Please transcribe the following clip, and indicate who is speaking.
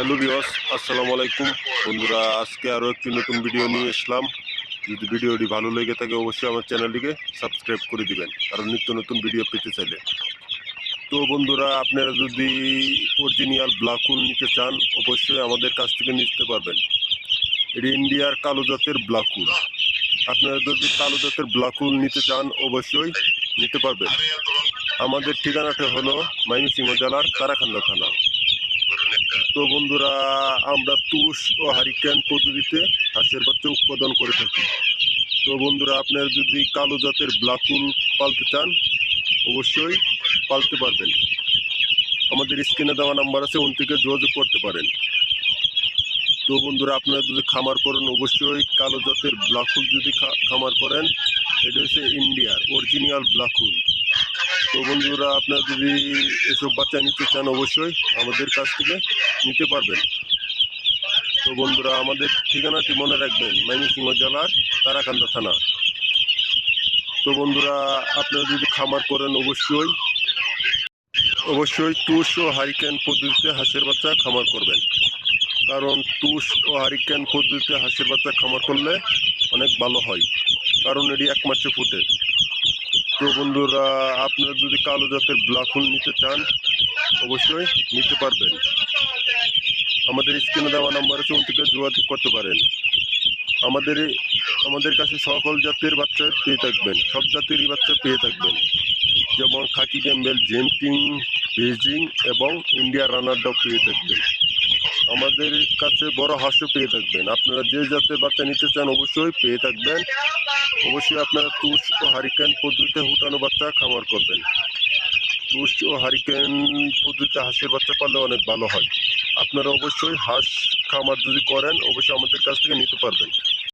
Speaker 1: Hello বিয়স আসসালামু আলাইকুম। বন্ধুরা, আজকে আরও একটি নতুন ভিডিও নিয়ে এসলাম। যদি ভিডিওটি ভালো লেগে থাকে, অবশ্যই আমার চ্যানেলটিকে সাবস্ক্রাইব করে দিবেন, কারণ নিত্য নতুন ভিডিও পেতে চাইলে। তো বন্ধুরা, আপনারা যদি অরিজিনাল ব্ল্যাক নিতে চান, অবশ্যই আমাদের কাছ থেকে নিতে পারবেন। এটি ইন্ডিয়ার কালো জাতের ব্ল্যাক আপনারা যদি কালো জাতের ব্ল্যাক হোল নিতে চান, অবশ্যই নিতে পারবেন। আমাদের ঠিকানাটা হলো ময়মনসিংহ জেলার তারাখান্দা থানা। তো বন্ধুরা, আমরা তুষ ও হারিকেন পদ্ধতিতে হাঁসের বাচ্চা উৎপাদন করে থাকি। তো বন্ধুরা, আপনারা যদি কালো জাতের ব্লাকুল পালতে চান, অবশ্যই পালতে পারবেন। আমাদের স্ক্রিনে দেওয়া নাম্বার আছে ওন থেকে যোগাযোগ করতে পারেন। তো বন্ধুরা, আপনারা যদি খামার করেন, অবশ্যই কালো জাতের ব্লাকুল যদি খামার করেন, এটা হচ্ছে ইন্ডিয়ার অরিজিনাল ব্লাকুল তো বন্ধুরা, আপনারা যদি এসব বাচ্চা নিতে চান অবশ্যই আমাদের কাছ থেকে নিতে পারবেন। তো বন্ধুরা, আমাদের ঠিকানাটি মনে রাখবেন, ময়মনসিংহ জেলার তারাকান্দা থানা। তো বন্ধুরা, আপনারা যদি খামার করেন অবশ্যই অবশ্যই তুষ ও হারিকেন পদ্ধতিতে হাঁসের বাচ্চা খামার করবেন। কারণ তুষ ও হারিকেন পদ্ধতিতে হাঁসের বাচ্চা খামার করলে অনেক ভালো হয়, কারণ এটি এক মাসে ফুটে। তো বন্ধুরা, আপনারা যদি কালো জাতের ব্ল্যাক হোল নিতে চান, অবশ্যই নিতে পারবেন। আমাদের স্ক্রিনে দেওয়া নাম্বারে থেকে যোগাযোগ করতে পারেন। আমাদের আমাদের কাছে সকল জাতের বাচ্চা পেয়ে থাকবেন, সব জাতেরই বাচ্চা পেয়ে থাকবেন। যেমন খাকি গ্যাম্বেল জেন্টিং বেজিং এবং ইন্ডিয়া রানার ডগ পেয়ে থাকবেন। আমাদের কাছে বড় হাঁসও পেয়ে থাকবেন। আপনারা যে জাতের বাচ্চা নিতে চান অবশ্যই পেয়ে থাকবেন। অবশ্যই আপনারা তুষ ও হারিকেন পদ্ধতিতে হুটানো বাচ্চা খামার করবেন। তুষ ও হারিকেন পদ্ধতিতে হাঁসের বাচ্চা পাললে অনেক ভালো হয়। আপনারা অবশ্যই হাঁস খামার যদি করেন, অবশ্যই আমাদের কাছ থেকে নিতে পারবেন।